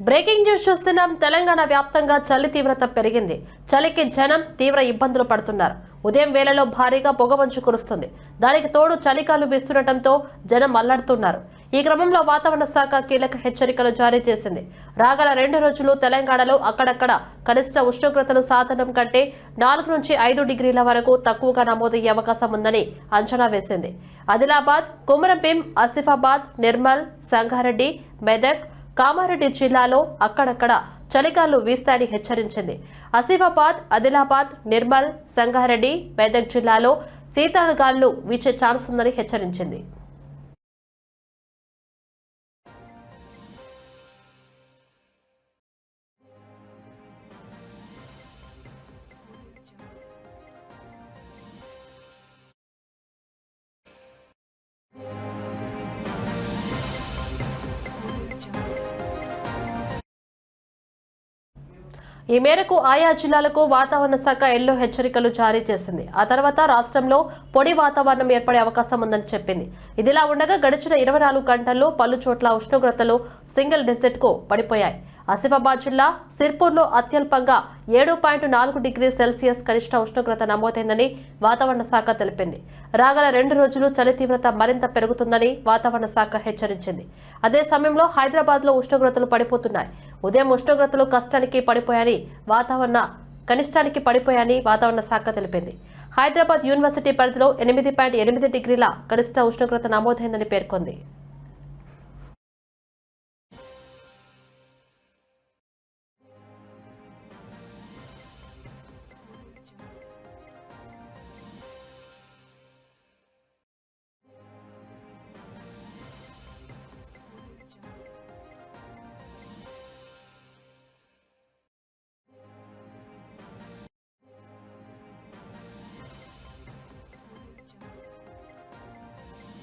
Breaking news చూస్తున్నాం. తెలంగాణ వ్యాప్తంగా చలి తీవ్రత పెరిగింది. చలికి జనం తీవ్ర ఇబ్బందులు పడుతున్నారు. ఉదయం వేళలో భారీగా పొగమంచు కురుస్తుంది. దానికి తోడు చలికాలు వీస్తుండటంతో జనం అల్లాడుతున్నారు. ఈ క్రమంలో వాతావరణ శాఖ కీలక హెచ్చరికలు జారీ చేసింది. రాగల రెండు రోజులు తెలంగాణలో అక్కడక్కడ కనిష్ట ఉష్ణోగ్రతలు సాధారణం కంటే నాలుగు నుంచి ఐదు డిగ్రీల వరకు తక్కువగా నమోదయ్యే అవకాశం ఉందని అంచనా వేసింది. ఆదిలాబాద్ కుమరంభీం ఆసిఫాబాద్ నిర్మల్ సంగారెడ్డి మెదక్ కామారెడ్డి జిల్లాలో అక్కడక్కడ చలిగాలు వీస్తాయని హెచ్చరించింది. ఆసిఫాబాద్ ఆదిలాబాద్ నిర్మల్ సంగారెడ్డి మెదక్ జిల్లాలో శీతాళగాళ్ళు వీచే ఛాన్స్ ఉందని హెచ్చరించింది. ఈ మేరకు ఆయా జిల్లాలకు వాతావరణ శాఖ ఎల్లో హెచ్చరికలు జారీ చేసింది. ఆ తర్వాత రాష్ట్రంలో పొడి వాతావరణం ఏర్పడే అవకాశం ఉందని చెప్పింది. ఇదిలా ఉండగా గడిచిన ఇరవై నాలుగు గంటల్లో పలు చోట్ల ఉష్ణోగ్రతలు సింగిల్ డిజిట్కు పడిపోయాయి. ఆసిఫాబాద్ జిల్లా సిర్పూర్లో అత్యల్పంగా ఏడు పాయింట్ నాలుగు డిగ్రీ సెల్సియస్ కనిష్ట ఉష్ణోగ్రత నమోదైందని వాతావరణ శాఖ తెలిపింది. రాగల రెండు రోజులు చలి తీవ్రత మరింత పెరుగుతుందని వాతావరణ శాఖ హెచ్చరించింది. అదే సమయంలో హైదరాబాద్లో ఉష్ణోగ్రతలు పడిపోతున్నాయి. ఉదయం ఉష్ణోగ్రతలు కష్టానికి పడిపోయాయని వాతావరణ కనిష్టానికి పడిపోయాయని వాతావరణ శాఖ తెలిపింది. హైదరాబాద్ యూనివర్సిటీ పరిధిలో ఎనిమిది పాయింట్ ఎనిమిది డిగ్రీల కనిష్ట ఉష్ణోగ్రత నమోదైందని పేర్కొంది.